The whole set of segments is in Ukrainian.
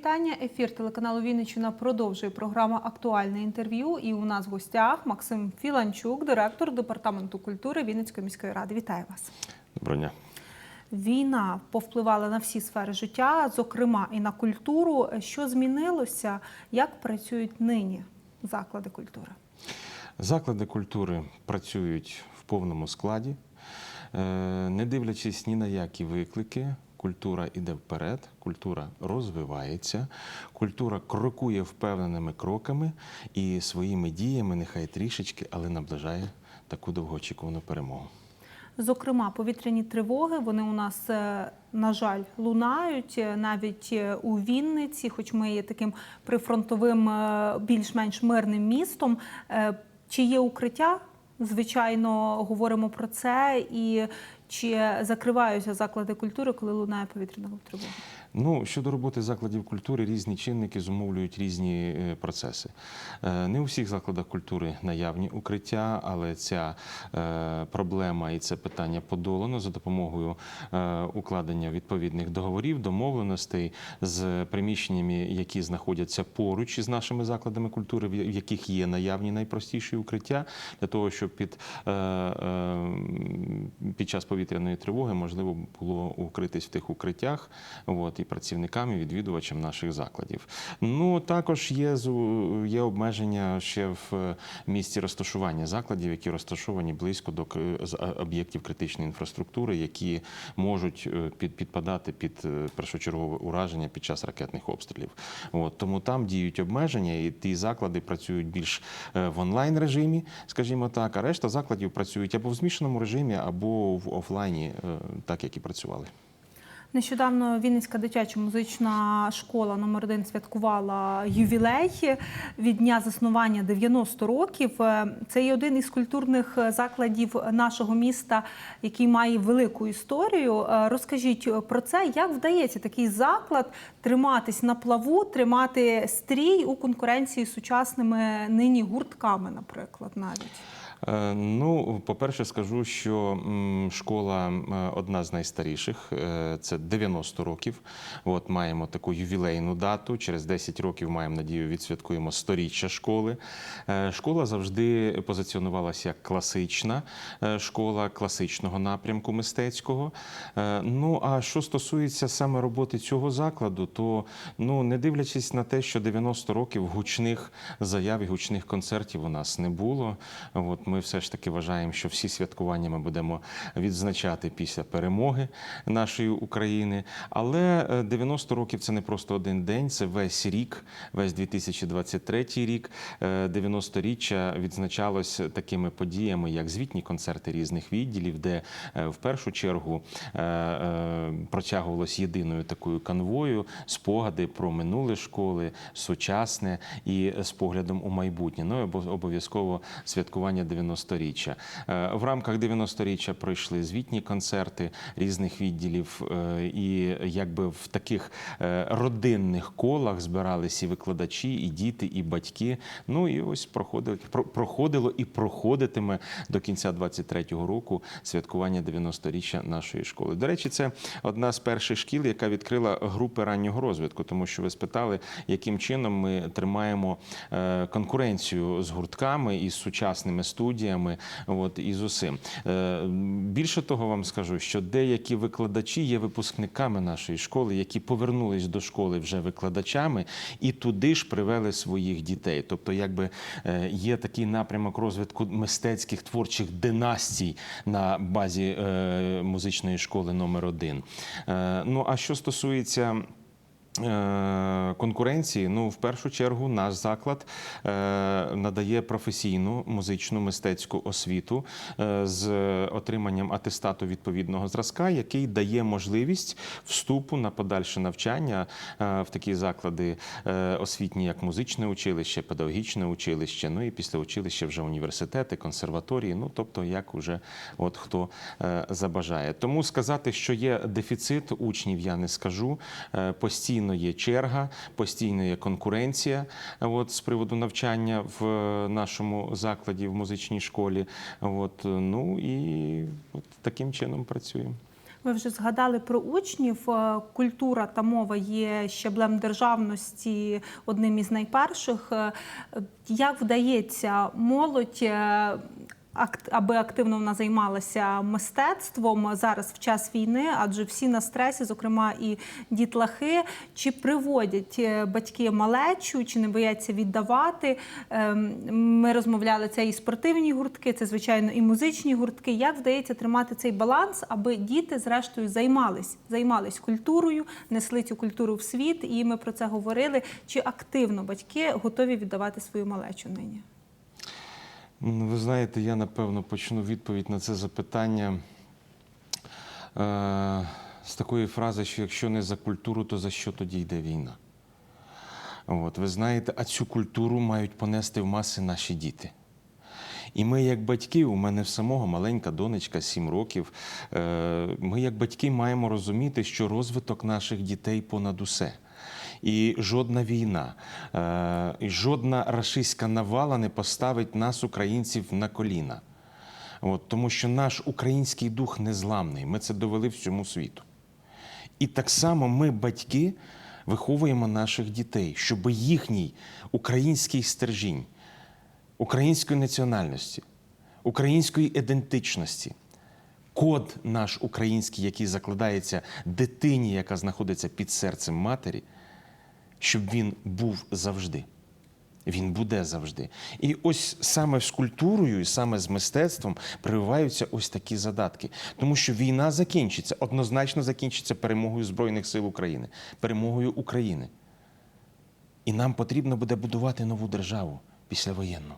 вітання. Ефір телеканалу Вінниччина продовжує програма Актуальне інтерв'ю. І у нас в гостях Максим Філанчук, директор департаменту культури Вінницької міської ради. Вітаю вас. Доброго дня. Війна повпливала на всі сфери життя, зокрема і на культуру. Що змінилося? Як працюють нині заклади культури? Заклади культури працюють в повному складі, Е, не дивлячись ні на які виклики. Культура йде вперед, культура розвивається, культура крокує впевненими кроками і своїми діями, нехай трішечки, але наближає таку довгоочікувану перемогу. Зокрема, повітряні тривоги вони у нас, е, на жаль, лунають е, навіть е, у Вінниці, хоч ми є таким прифронтовим, більш-менш мирним містом. Чи є укриття? Звичайно, говоримо про це. І чи закриваються заклади культури, коли лунає повітряна тривога? Ну, щодо роботи закладів культури, різні чинники зумовлюють різні е, процеси. Е, Не у всіх закладах культури наявні укриття, але ця е, проблема і це питання подолано за допомогою укладення відповідних договорів, домовленостей з приміщеннями, які знаходяться поруч із нашими закладами культури, в яких є наявні найпростіші укриття, для того, щоб під, під час повітряної тривоги можливо було укритись в тих укриттях. От, і працівникам, і відвідувачам наших закладів. Ну також є є обмеження ще в місці розташування закладів, які розташовані близько до к- з- об'єктів критичної інфраструктури, які можуть е, під, підпадати під е, першочергове ураження під час ракетних обстрілів. От тому там діють обмеження, і ті заклади працюють більш е, в онлайн режимі, скажімо так. А решта закладів працюють або в змішаному режимі, або в офлайні, е, так як і працювали. Нещодавно Вінницька дитяча музична школа номер 1 святкувала ювілей від дня заснування 90 років. Е, Це є один із культурних закладів нашого міста, який має велику історію. Е, Розкажіть про це, як вдається такий заклад триматись на плаву, тримати стрій у конкуренції з сучасними нині гуртками, наприклад, навіть. Е, Ну, по-перше, скажу, що школа одна з найстаріших, е, це 90 років. От маємо таку ювілейну дату. Через 10 років маємо надію, відсвяткуємо сторіччя школи. Е, Школа завжди позиціонувалася як класична школа класичного напрямку мистецького. Ну а що стосується саме роботи цього закладу, то ну не дивлячись на те, що 90 років гучних заяв і гучних концертів у нас не було. От ми все ж таки вважаємо, що всі святкування ми будемо відзначати після перемоги нашої України. Але е, 90 років це не просто один день, це весь рік, весь 2023 рік. Е, 90-річчя відзначалось такими подіями, як звітні концерти різних відділів, де е, в першу чергу е, е, протягувалось єдиною такою канвою спогади про минуле школи, сучасне і з поглядом у майбутнє. Ну обов'язково святкування 90-річчя. Е, В рамках 90-річчя пройшли звітні концерти різних відділів, е, і якби в таких е, родинних колах збиралися і викладачі, і діти, і батьки. Ну і ось проходило, про- проходило і проходитиме до кінця 23-го року святкування 90-річчя нашої школи. До речі, це одна з перших шкіл, яка відкрила групи раннього розвитку, тому що ви спитали, яким чином ми тримаємо конкуренцію з гуртками і з сучасними студіями. От і з усім. Е, Більше того, вам скажу, що деякі викладачі є випускниками нашої школи, які повернулись до школи вже викладачами і туди ж привели своїх дітей. Тобто, якби е, є такий напрямок розвитку мистецьких творчих династій на базі е, музичної школи номер 1 Ну а що стосується. Е, Конкуренції, ну в першу чергу, наш заклад е, надає професійну музичну мистецьку освіту е, з отриманням атестату відповідного зразка, який дає можливість вступу на подальше навчання в такі заклади освітні, як музичне училище, педагогічне училище, ну і після училища вже університети, консерваторії. Ну тобто, як уже от хто забажає. Тому сказати, що є дефіцит учнів, я не скажу. Е, Постійно є черга, постійно є конкуренція. е, От з приводу навчання в нашому закладі в музичній школі. От ну і от таким чином працюємо. Ви вже згадали про учнів. Е, Культура та мова є щаблем державності одним із найперших. Е, Як вдається молодь, е, аби активно вона займалася мистецтвом зараз в час війни, адже всі на стресі, зокрема і дітлахи, чи приводять е, батьки малечу, чи не бояться віддавати? Ем, Ми розмовляли це і спортивні гуртки, це звичайно і музичні гуртки. Як вдається тримати цей баланс, аби діти, зрештою, займались, займались культурою, несли цю культуру в світ, і ми про це говорили. Чи активно батьки готові віддавати свою малечу нині? Ви знаєте, я напевно почну відповідь на це запитання е, з такої фрази, що якщо не за культуру, то за що тоді йде війна? От, ви знаєте, а цю культуру мають понести в маси наші діти. І ми, як батьки, у мене в самого маленька донечка, 7 років. е, Ми, як батьки, маємо розуміти, що розвиток наших дітей понад усе. І жодна війна, е, і жодна рашистська навала не поставить нас, українців, на коліна. От, тому що наш український дух незламний. Ми це довели всьому світу. І так само ми, батьки, виховуємо наших дітей, щоб їхній український стержінь, української національності, української ідентичності, код наш український, який закладається дитині, яка знаходиться під серцем матері, щоб він був завжди. Він буде завжди. І ось саме з культурою і саме з мистецтвом прививаються ось такі задатки. Тому що війна закінчиться, однозначно закінчиться перемогою Збройних сил України, перемогою України. І нам потрібно буде будувати нову державу післявоєнну.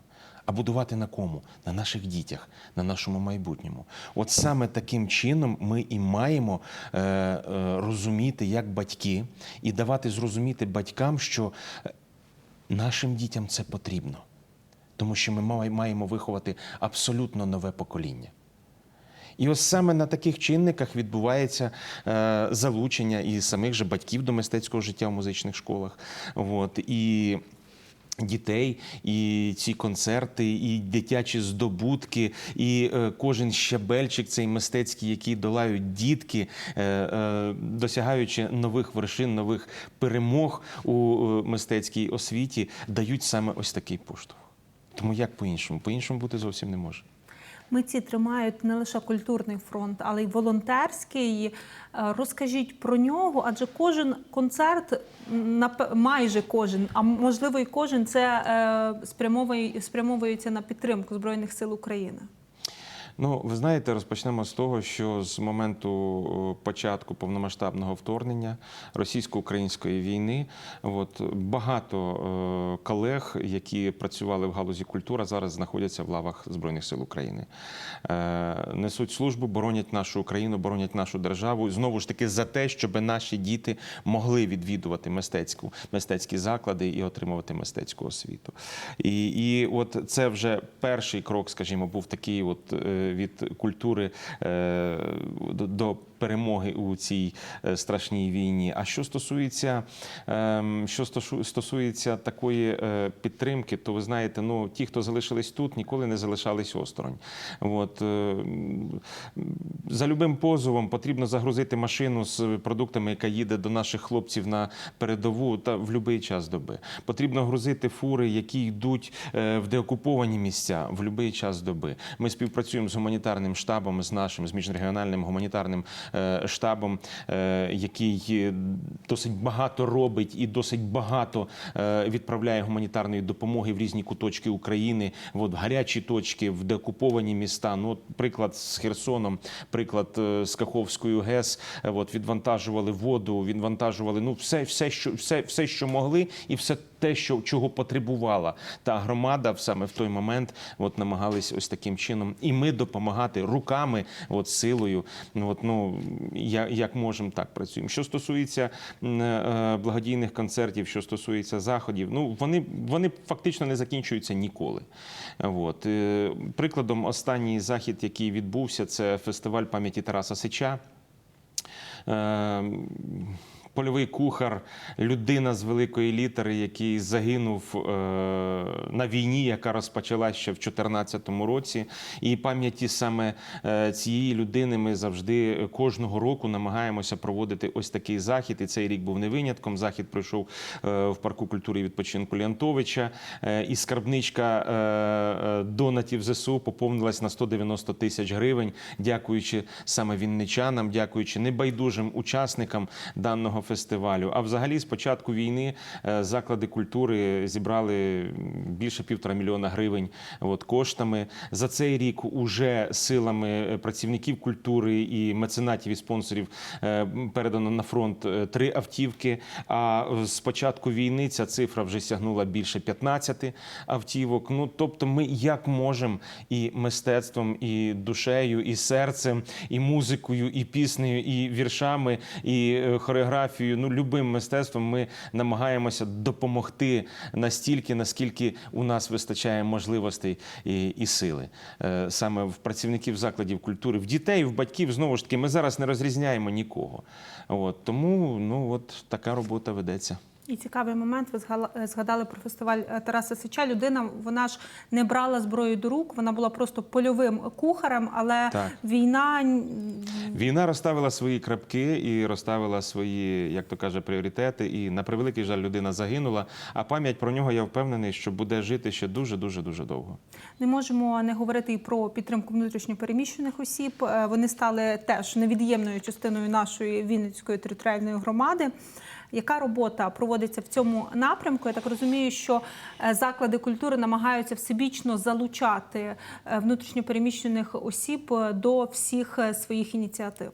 А будувати на кому? На наших дітях, на нашому майбутньому. От саме таким чином ми і маємо е, е, розуміти, як батьки, і давати зрозуміти батькам, що е, нашим дітям це потрібно. Тому що ми маємо виховати абсолютно нове покоління. І ось саме на таких чинниках відбувається е, залучення і самих же батьків до мистецького життя в музичних школах. От, і Дітей, і ці концерти, і дитячі здобутки, і е, кожен щабельчик цей мистецький, який долають дітки, е, е, досягаючи нових вершин, нових перемог у мистецькій освіті, дають саме ось такий поштовх. Тому як по-іншому? По-іншому бути зовсім не може. Митці тримають не лише культурний фронт, але й волонтерський. Е, Розкажіть про нього, адже кожен концерт, майже кожен, а можливо і кожен, це е, спрямовує, спрямовується на підтримку Збройних сил України. Ну, ви знаєте, розпочнемо з того, що з моменту початку повномасштабного вторгнення російсько-української війни, от багато колег, які працювали в галузі культури, зараз знаходяться в лавах Збройних сил України. Е, несуть службу, боронять нашу Україну, боронять нашу державу. Знову ж таки, за те, щоб наші діти могли відвідувати мистецьку, мистецькі заклади і отримувати мистецьку освіту. І, і от це вже перший крок, скажімо, був такий, от е, від культури е, до, перемоги у цій е, страшній війні. А що стосується, ем, що стосується такої е, підтримки, то ви знаєте, ну ті, хто залишились тут, ніколи не залишались осторонь. От, за любим позовом потрібно загрузити машину з продуктами, яка їде до наших хлопців на передову та в будь-який час доби. Потрібно грузити фури, які йдуть в деокуповані місця в будь-який час доби. Ми співпрацюємо з гуманітарним штабом, з нашим з міжрегіональним гуманітарним е, штабом, е, який досить багато робить і досить багато е, відправляє гуманітарної допомоги в різні куточки України, от, гарячі точки, в деокуповані міста. Ну, от приклад з Херсоном, приклад з Каховською ГЕС. От, відвантажували воду, відвантажували ну, все, все, що, все, все, що могли, і все те, що, чого потребувала та громада саме в той момент от, намагались ось таким чином. І ми допомагати руками, от, силою. От, ну, як, як можемо, так працюємо. Що стосується е, благодійних концертів, що стосується заходів, ну, вони, вони фактично не закінчуються ніколи. От. Е, Прикладом, останній захід, який відбувся, це фестиваль пам'яті Тараса Сича. Польовий кухар, людина з великої літери, який загинув е, на війні, яка розпочалася ще в 2014 році. І пам'яті саме е, цієї людини ми завжди кожного року намагаємося проводити ось такий захід. І цей рік був не винятком. Захід пройшов е, в парку культури і відпочинку Леонтовича. Е, і скарбничка донатів ЗСУ поповнилась на 190 тисяч гривень, дякуючи саме вінничанам, дякуючи небайдужим учасникам даного фестивалю. А взагалі, з початку війни е, заклади культури зібрали більше півтора мільйона гривень от, коштами. За цей рік уже силами е, працівників культури і меценатів і спонсорів е, передано на фронт три автівки. А з початку війни ця цифра вже сягнула більше 15 автівок. Ну тобто, ми як можемо і мистецтвом, і душею, і серцем, і музикою, і піснею, і віршами, і е, хореографією. Ну, любим мистецтвом ми намагаємося допомогти настільки, наскільки у нас вистачає можливостей і, і сили. Е, Саме в працівників закладів культури, в дітей, в батьків знову ж таки, ми зараз не розрізняємо нікого. От тому ну от така робота ведеться. І цікавий момент. Ви е, згадали про фестиваль е, Тараса Сича. Людина вона ж не брала зброю до рук, вона була просто польовим кухарем, але Так. війна Війна розставила свої крапки і розставила свої, як то каже, пріоритети. І на превеликий жаль, людина загинула. А пам'ять про нього я впевнений, що буде жити ще дуже, дуже, дуже довго. не можемо не говорити і про підтримку внутрішньопереміщених осіб. Е, Вони стали теж невід'ємною частиною нашої Вінницької територіальної громади. Яка робота проводиться в цьому напрямку? Я так розумію, що е, заклади культури намагаються всебічно залучати е, внутрішньопереміщених осіб е, до всіх своїх ініціатив.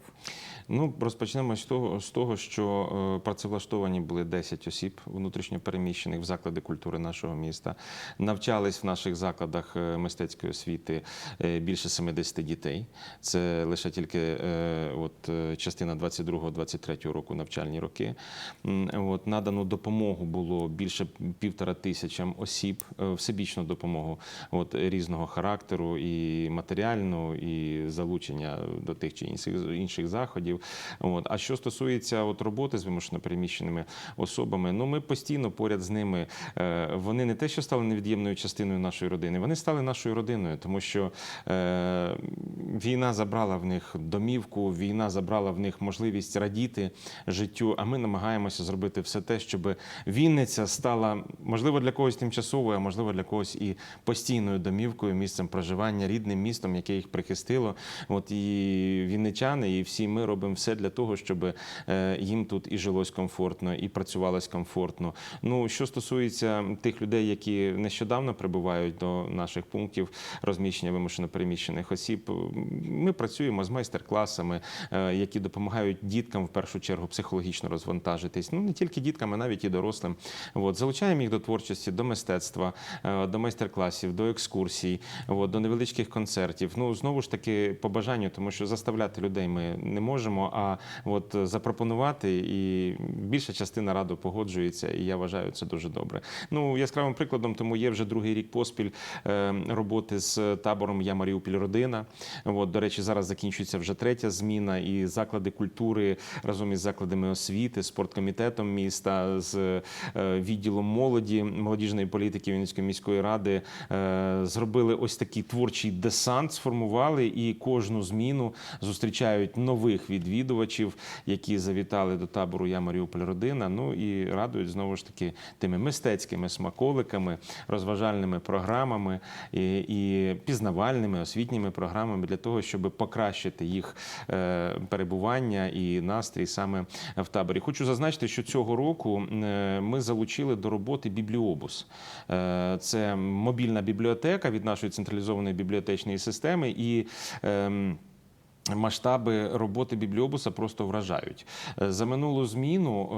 Ну, розпочнемо з того, з того, що е, працевлаштовані були 10 осіб внутрішньопереміщених в заклади культури нашого міста. Навчались в наших закладах е, мистецької освіти е, більше 70 дітей. Це лише тільки от, частина 22-23 року навчальні роки. От, надану допомогу було більше півтора тисячам осіб, всебічну допомогу от, різного характеру, і матеріальну, і залучення до тих чи інших, інших заходів. От. А що стосується от, роботи з вимушено переміщеними особами, ну ми постійно поряд з ними. Е, Вони не те, що стали невід'ємною частиною нашої родини, вони стали нашою родиною, тому що е, війна забрала в них домівку, війна забрала в них можливість радіти життю. А ми намагаємося зробити все те, щоб Вінниця стала можливо для когось тимчасовою, а можливо для когось і постійною домівкою, місцем проживання, рідним містом, яке їх прихистило. От і вінничани, і всі ми робимо все для того, щоб е, їм тут і жилось комфортно, і працювалось комфортно. Ну що стосується тих людей, які нещодавно прибувають до наших пунктів розміщення вимушено переміщених осіб, ми працюємо з майстер-класами, е, які допомагають діткам в першу чергу психологічно розвантажитись. Ну не тільки діткам, а навіть і дорослим. От залучаємо їх до творчості, до мистецтва, е, до майстер-класів, до екскурсій, от, до невеличких концертів. Ну знову ж таки по бажанню, тому що заставляти людей ми не можемо. А от запропонувати і більша частина раду погоджується, і я вважаю це дуже добре. Ну яскравим прикладом тому є вже другий рік поспіль е, роботи з табором Я Маріуполь Родина. От, до речі, зараз закінчується вже третя зміна, і заклади культури разом із закладами освіти, спорткомітетом міста, з е, відділом молоді, молодіжної політики Вінницької міської ради е, зробили ось такий творчий десант, сформували і кожну зміну зустрічають нових відвідувачів, які завітали до табору Я Маріуполь Родина. Ну і радують знову ж таки тими мистецькими смаколиками, розважальними програмами і, і пізнавальними освітніми програмами для того, щоб покращити їх е, перебування і настрій саме в таборі. Хочу зазначити, що цього року е, ми залучили до роботи бібліобус. Е, Це мобільна бібліотека від нашої централізованої бібліотечної системи і. ем, Масштаби роботи бібліобуса просто вражають. Е, За минулу зміну, е,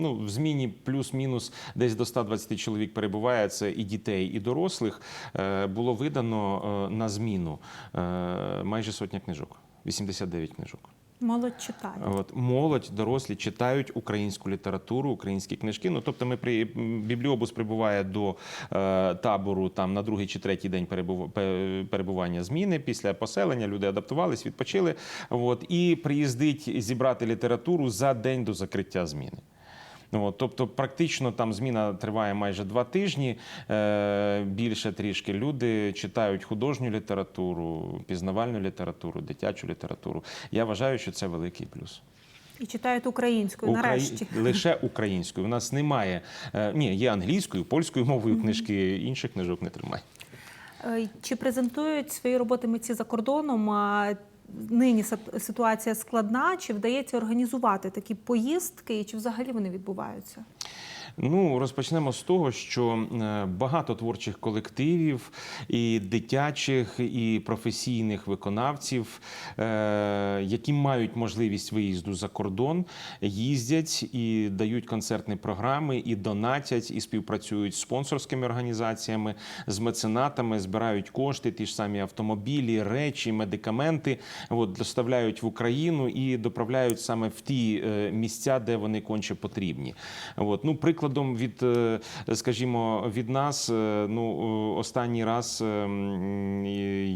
ну в зміні плюс-мінус десь до 120 чоловік перебуває. Це і дітей, і дорослих. Е, Було видано на зміну майже сотня книжок, 89 книжок. Молодь читає. От молодь, дорослі читають українську літературу, українські книжки. Ну тобто, ми при бібліобус прибуває до е, табору там на другий чи третій день перебув- перебування зміни після поселення. Люди адаптувались, відпочили. От і приїздить зібрати літературу за день до закриття зміни. Ну, От, тобто, практично там зміна триває майже два тижні. Е, більше трішки люди читають художню літературу, пізнавальну літературу, дитячу літературу. Я вважаю, що це великий плюс. І читають українською Украї- нарешті. Лише українською. У нас немає. е, ні, є англійською, польською мовою книжки, інших книжок не тримає. Е, Чи презентують свої роботи митці за кордоном? Нині сит- ситуація складна. Чи вдається організувати такі поїздки, і чи взагалі вони відбуваються? Ну, розпочнемо з того, що е, багато творчих колективів, і дитячих, і професійних виконавців, е, які мають можливість виїзду за кордон, їздять і дають концертні програми, і донатять, і співпрацюють з спонсорськими організаціями, з меценатами, збирають кошти, ті ж самі автомобілі, речі, медикаменти. От, доставляють в Україну і доправляють саме в ті е, місця, де вони конче потрібні. От, ну, прикладом від, е, скажімо, від нас, е, ну, е, останній раз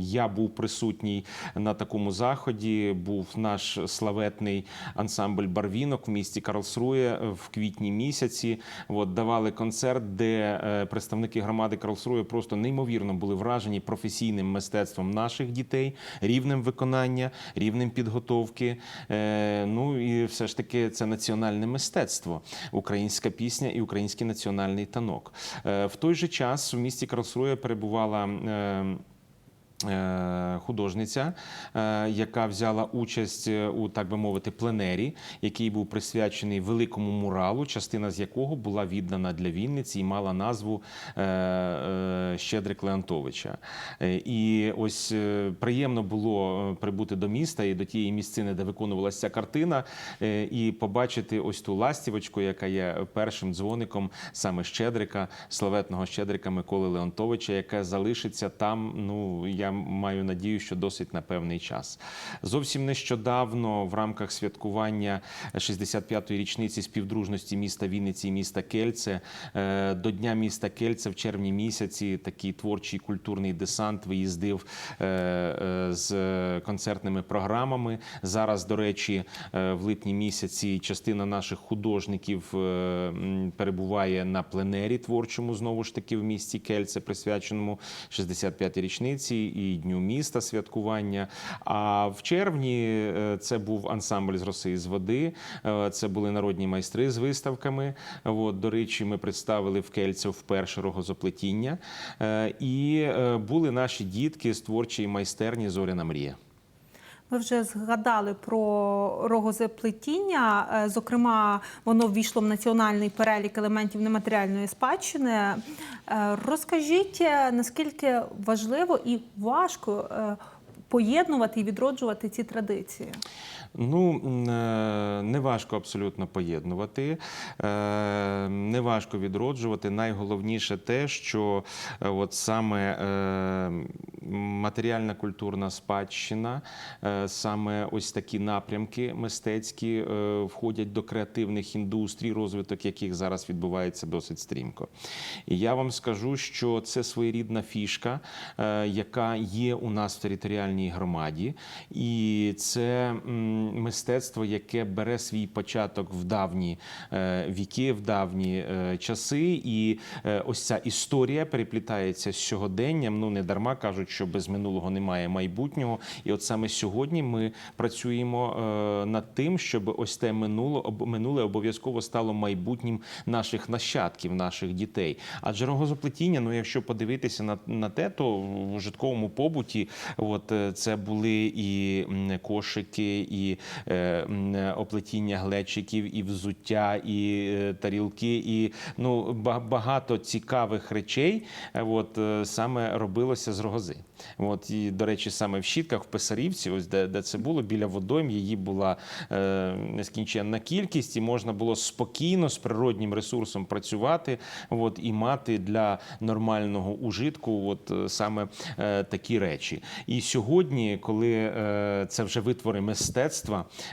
я був присутній на такому заході. Був наш славетний ансамбль Барвінок в місті Карлсрує в квітні місяці. От, давали концерт, де представники громади Карлсрує просто неймовірно були вражені професійним мистецтвом наших дітей, рівнем виконання, рівнем підготовки. Ну і все ж таки це національне мистецтво, українська пісня і український національний танок. Е, В той же час в місті Карлсрує перебувала. Е, Художниця, е, яка взяла участь е, у так би мовити пленері, який був присвячений великому муралу, частина з якого була віддана для Вінниці і мала назву Щедрик Леонтовича. І ось приємно було прибути до міста і до тієї місцини, де виконувалася ця картина, і побачити ось ту ластівочку, яка є першим дзвоником саме Щедрика, славетного Щедрика Миколи Леонтовича, яка залишиться там. Ну я маю надію, що досить на певний час. Зовсім нещодавно в рамках святкування 65-ї річниці співдружності міста Вінниці і міста Кельце е, до Дня міста Кельце в червні місяці такий творчий культурний десант виїздив е, е, з концертними програмами. Зараз, до речі, в липні місяці частина наших художників перебуває на пленері творчому знову ж таки в місті Кельце, присвяченому 65-й річниці і Дню міста святкування. А в червні е, це був ансамбль з роси з води. е, Це були народні майстри з виставками. От, до речі, ми представили в Кельце вперше рогозоплетіння. Е, І були наші дітки з творчої майстерні Зоряна мрія. Ви вже згадали про рогозеплетіння. Е, Зокрема, воно ввійшло в національний перелік елементів нематеріальної спадщини. Е, Розкажіть, е, наскільки важливо і важко поєднувати і відроджувати ці традиції? Ну е, не важко абсолютно поєднувати, е, не важко відроджувати. Найголовніше те, що е, от саме матеріальна культурна спадщина, саме ось такі напрямки мистецькі входять до креативних індустрій, розвиток яких зараз відбувається досить стрімко. І я вам скажу, що це своєрідна фішка, яка є у нас в територіальній громаді, і це мистецтво, яке бере свій початок в давні е, віки, в давні е, часи. І е, ось ця історія переплітається з сьогоденням. Ну не дарма кажуть, що без минулого немає майбутнього. І от саме сьогодні ми працюємо над тим, щоб ось те минуло минуле обов'язково стало майбутнім наших нащадків, наших дітей. Адже рогозоплетіння, ну якщо подивитися на, на те, то в житковому побуті, от це були і кошики, і е, оплетіння глечиків, і взуття, і е, тарілки, і ну багато цікавих речей. е, От саме робилося з рогози. От і до речі, саме в щітках в Писарівці, ось де, де це було, біля водойм її була е, нескінченна кількість, і можна було спокійно з природнім ресурсом працювати, от і мати для нормального ужитку, от саме е, такі речі. І сьогодні, коли е, це вже витвори мистецтва,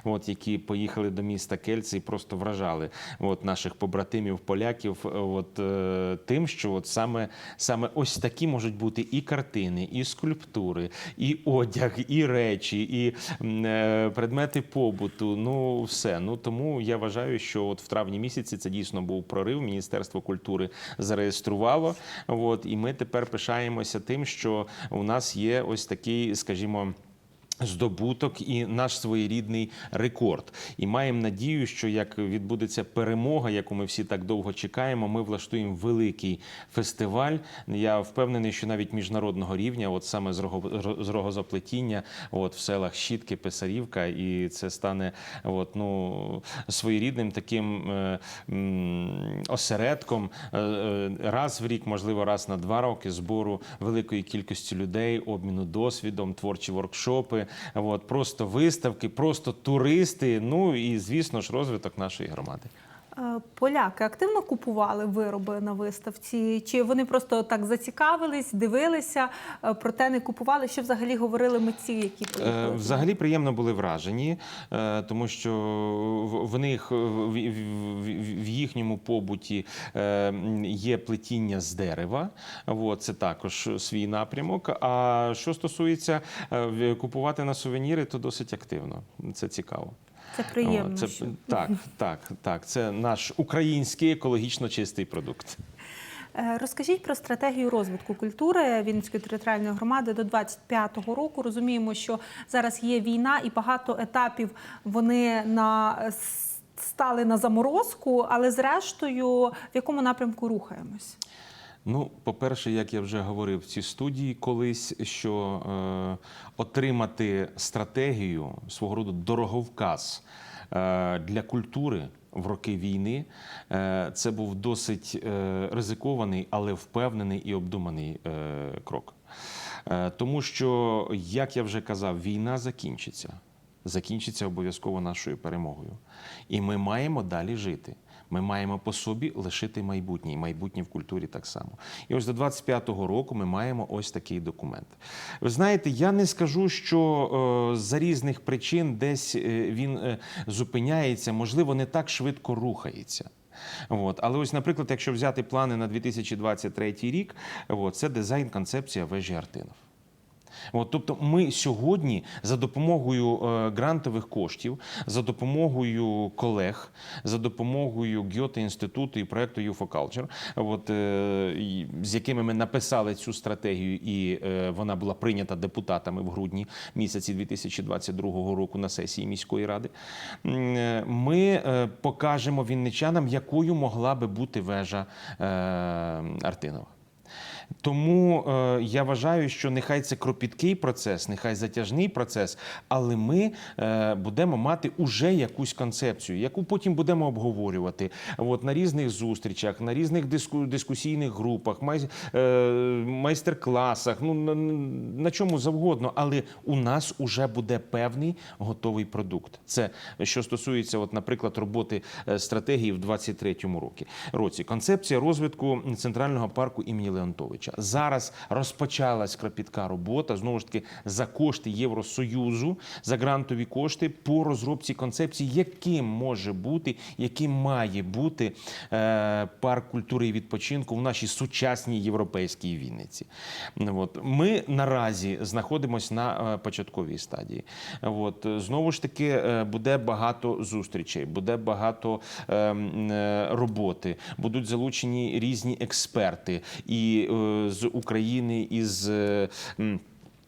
от які поїхали до міста Кельце і просто вражали от наших побратимів поляків, от е, тим, що от саме, саме ось такі можуть бути і картини, і скульптури, і одяг, і речі, і е, предмети побуту. Ну все. Ну тому я вважаю, що от в травні місяці це дійсно був прорив. Міністерство культури зареєструвало. От і ми тепер пишаємося тим, що у нас є ось такий, скажімо. Здобуток і наш своєрідний рекорд. І маємо надію, що як відбудеться перемога, яку ми всі так довго чекаємо, ми влаштуємо великий фестиваль. Я впевнений, що навіть міжнародного рівня, от саме з рого- з рогозаплетіння, от в селах Щітки, Писарівка, і це стане от, ну, своєрідним таким е, м, осередком е, е, раз в рік, можливо, раз на два роки збору великої кількості людей, обміну досвідом, творчі воркшопи, от, просто виставки, просто туристи. Ну і звісно ж розвиток нашої громади. Е, Поляки активно купували вироби на виставці? Чи вони просто так зацікавились, дивилися, е, проте не купували? Що взагалі говорили митці, які Е, поїхали? Взагалі приємно були вражені, тому що в- них в, їхньому побуті є плетіння з дерева. Це також свій напрямок. А що стосується купувати на сувеніри, то досить активно. Це цікаво. Це приємно. Це, що... так, так, так. Це наш український екологічно чистий продукт. Е, Розкажіть про стратегію розвитку культури Вінницької територіальної громади до 25-го року. Розуміємо, що зараз є війна, і багато етапів вони на стали на заморозку, але зрештою, в якому напрямку рухаємось? Ну, по-перше, як я вже говорив в цій студії колись, що е, отримати стратегію свого роду дороговказ е, для культури в роки війни, е, це був досить е, ризикований, але впевнений і обдуманий е, крок. Е, тому що, як я вже казав, війна закінчиться. Закінчиться обов'язково нашою перемогою. І ми маємо далі жити. Ми маємо по собі лишити майбутнє, і майбутнє в культурі так само. І ось до 25-го року ми маємо ось такий документ. Ви знаєте, я не скажу, що е, за різних причин десь е, він е, зупиняється, можливо, не так швидко рухається. От. Але ось, наприклад, якщо взяти плани на 2023 рік, от, це дизайн концепція вежі Артинов. От, тобто, ми сьогодні за допомогою е, грантових коштів, за допомогою колег, за допомогою Гьоте інституту і проекту UFO от, е, з якими ми написали цю стратегію, і е, вона була прийнята депутатами в грудні місяці 2022 року на сесії міської ради. Ми покажемо вінничанам, якою могла би бути вежа Артинова. Тому е, я вважаю, що нехай це кропіткий процес, нехай затяжний процес, але ми е, будемо мати уже якусь концепцію, яку потім будемо обговорювати от, на різних зустрічах, на різних диску, дискусійних групах, май, е, майстер-класах, ну на, на чому завгодно. Але у нас уже буде певний готовий продукт. Це що стосується, от, наприклад, роботи е, стратегії в 23-му році. році. Концепція розвитку центрального парку імені Леонтовича. Зараз розпочалась кропітка робота знову ж таки за кошти Євросоюзу, за грантові кошти по розробці концепції, яким може бути, яким має бути е, парк культури і відпочинку в нашій сучасній європейській Вінниці. От ми наразі знаходимося на е, початковій стадії. От знову ж таки е, буде багато зустрічей, буде багато е, е, роботи, будуть залучені різні експерти і е, з України, і з. е,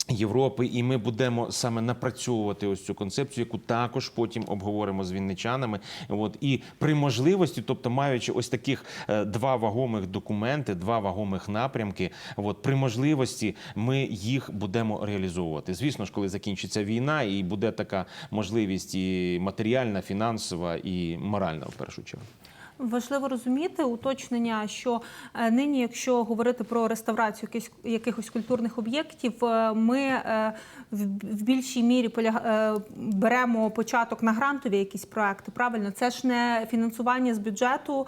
Європи, і ми будемо саме напрацьовувати ось цю концепцію, яку також потім обговоримо з вінничанами. От і при можливості, тобто маючи ось таких е, два вагомих документи, два вагомих напрямки, от при можливості ми їх будемо реалізовувати. Звісно ж, коли закінчиться війна, і буде така можливість і матеріальна, фінансова, і моральна в першу чергу. Важливо розуміти уточнення, що е, нині, якщо говорити про реставрацію якихось, культурних об'єктів, е, ми е, в, більшій мірі беремо початок на грантові якісь проекти. Правильно, це ж не фінансування з бюджету,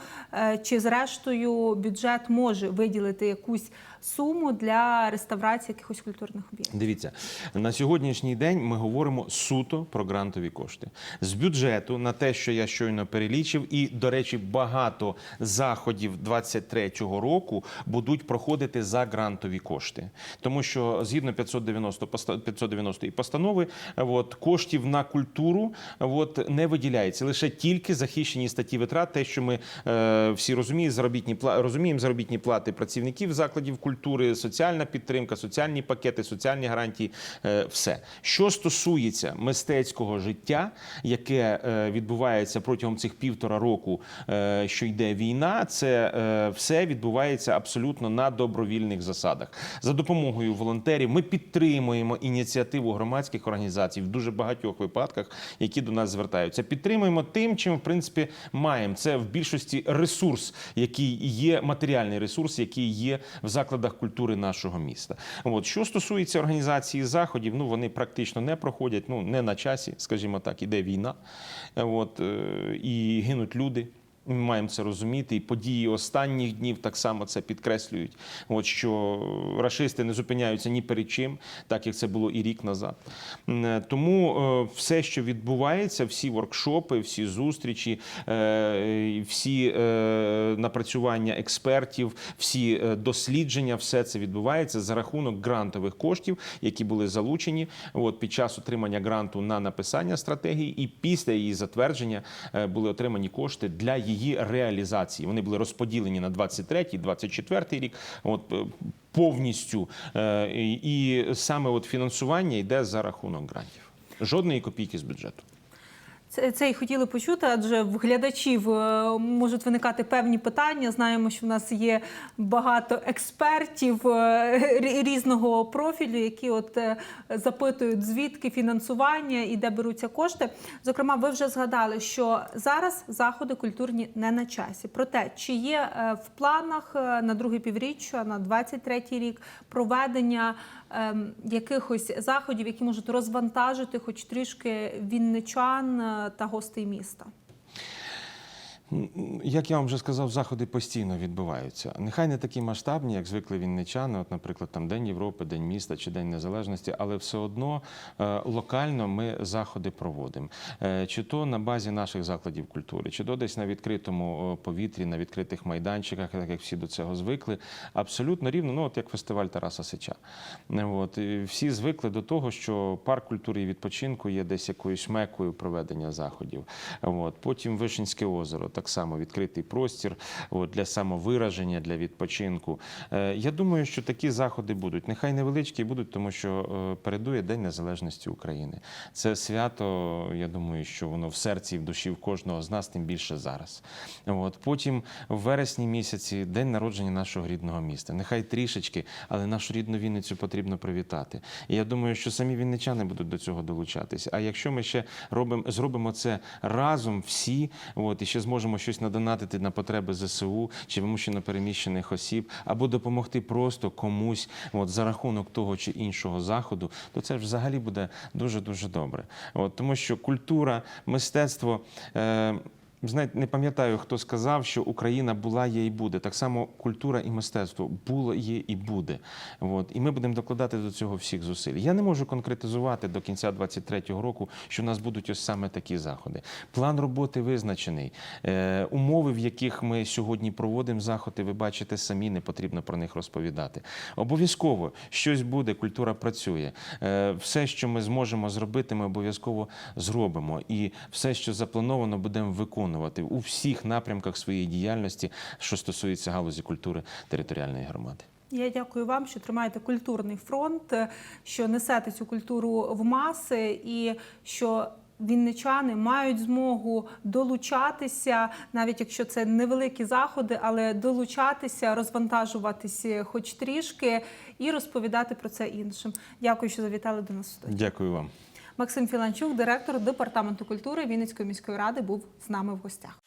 чи зрештою бюджет може виділити якусь суму для реставрації якихось культурних об'єктів. Дивіться, на сьогоднішній день ми говоримо суто про грантові кошти. З бюджету на те, що я щойно перелічив, і, до речі, багато заходів 23-го року будуть проходити за грантові кошти. Тому що згідно 590 поста- 590 постанови, от, коштів на культуру от, не виділяється. Лише тільки захищені статті витрат, те, що ми е, всі розуміємо, заробітні розуміємо, заробітні плати працівників закладів культури, соціальна підтримка, соціальні пакети, соціальні гарантії, е, все. Що стосується мистецького життя, яке е, відбувається протягом цих півтора року, е, що йде війна, це все відбувається абсолютно на добровільних засадах. За допомогою волонтерів ми підтримуємо ініціативу громадських організацій в дуже багатьох випадках, які до нас звертаються. Підтримуємо тим, чим в принципі маємо. Це в більшості ресурс, який є матеріальний ресурс, який є в закладах культури нашого міста. От що стосується організації заходів, ну вони практично не проходять, ну не на часі, скажімо так, іде війна, от е, і гинуть люди. Ми маємо це розуміти, і події останніх днів так само це підкреслюють. От що рашисти не зупиняються ні перед чим, так як це було і рік назад. Е, Тому е, все, що відбувається, всі воркшопи, всі зустрічі, е, всі напрацювання експертів, всі дослідження, все це відбувається за рахунок грантових коштів, які були залучені от, під час отримання гранту на написання стратегії, і після її затвердження були отримані кошти для її реалізації. Вони були розподілені на 23-24 рік. От е, повністю Е, і саме от фінансування йде за рахунок грантів. Жодної копійки з бюджету. Це, це і хотіли почути, адже в глядачів е, можуть виникати певні питання. Знаємо, що в нас є багато експертів е, різного профілю, які от е, запитують, звідки фінансування і де беруться кошти. Зокрема, ви вже згадали, що зараз заходи культурні не на часі. Проте, чи є в планах на друге півріччя, на 23-й рік проведення якихось заходів, які можуть розвантажити хоч трішки вінничан е, та гостей міста. Як я вам вже сказав, заходи постійно відбуваються. Нехай не такі масштабні, як звикли вінничани, от, наприклад, там День Європи, День міста чи День Незалежності, але все одно е, локально ми заходи проводимо. Е, Чи то на базі наших закладів культури, чи то десь на відкритому повітрі, на відкритих майданчиках, так як всі до цього звикли. Абсолютно рівно, ну от як фестиваль Тараса Сича. Е, От, всі звикли до того, що парк культури і відпочинку є десь якоюсь мекою проведення заходів. От. Потім Вишинське озеро, так само відкритий простір от, для самовираження, для відпочинку. Е, Я думаю, що такі заходи будуть. Нехай невеличкі будуть, тому що е, передує День Незалежності України. Це свято, я думаю, що воно в серці і в душі в кожного з нас, тим більше зараз. От. Потім в вересні місяці день народження нашого рідного міста. Нехай трішечки, але нашу рідну Вінницю потрібно привітати. І я думаю, що самі вінничани будуть до цього долучатися. А якщо ми ще робимо, зробимо це разом всі, от, і ще зможемо щось надонатити на потреби ЗСУ чи вимушено переміщених осіб, або допомогти просто комусь от, за рахунок того чи іншого заходу, то це взагалі буде дуже дуже добре. От, тому що культура, мистецтво. Е, Знаєте, не пам'ятаю, хто сказав, що Україна була, є і буде. Так само культура і мистецтво було, є і буде. От. І ми будемо докладати до цього всіх зусиль. Я не можу конкретизувати до кінця 2023 року, що в нас будуть ось саме такі заходи. План роботи визначений. Е, умови, в яких ми сьогодні проводимо заходи, ви бачите самі, не потрібно про них розповідати. Обов'язково щось буде, культура працює. Е, все, що ми зможемо зробити, ми обов'язково зробимо. І все, що заплановано, будемо виконувати у всіх напрямках своєї діяльності, що стосується галузі культури територіальної громади. Я дякую вам, що тримаєте культурний фронт, що несете цю культуру в маси і що. Вінничани мають змогу долучатися, навіть якщо це невеликі заходи, але долучатися, розвантажуватися хоч трішки і розповідати про це іншим. Дякую, що завітали до нас. Дякую вам. Максим Філанчук, директор департаменту культури Вінницької міської ради, був з нами в гостях.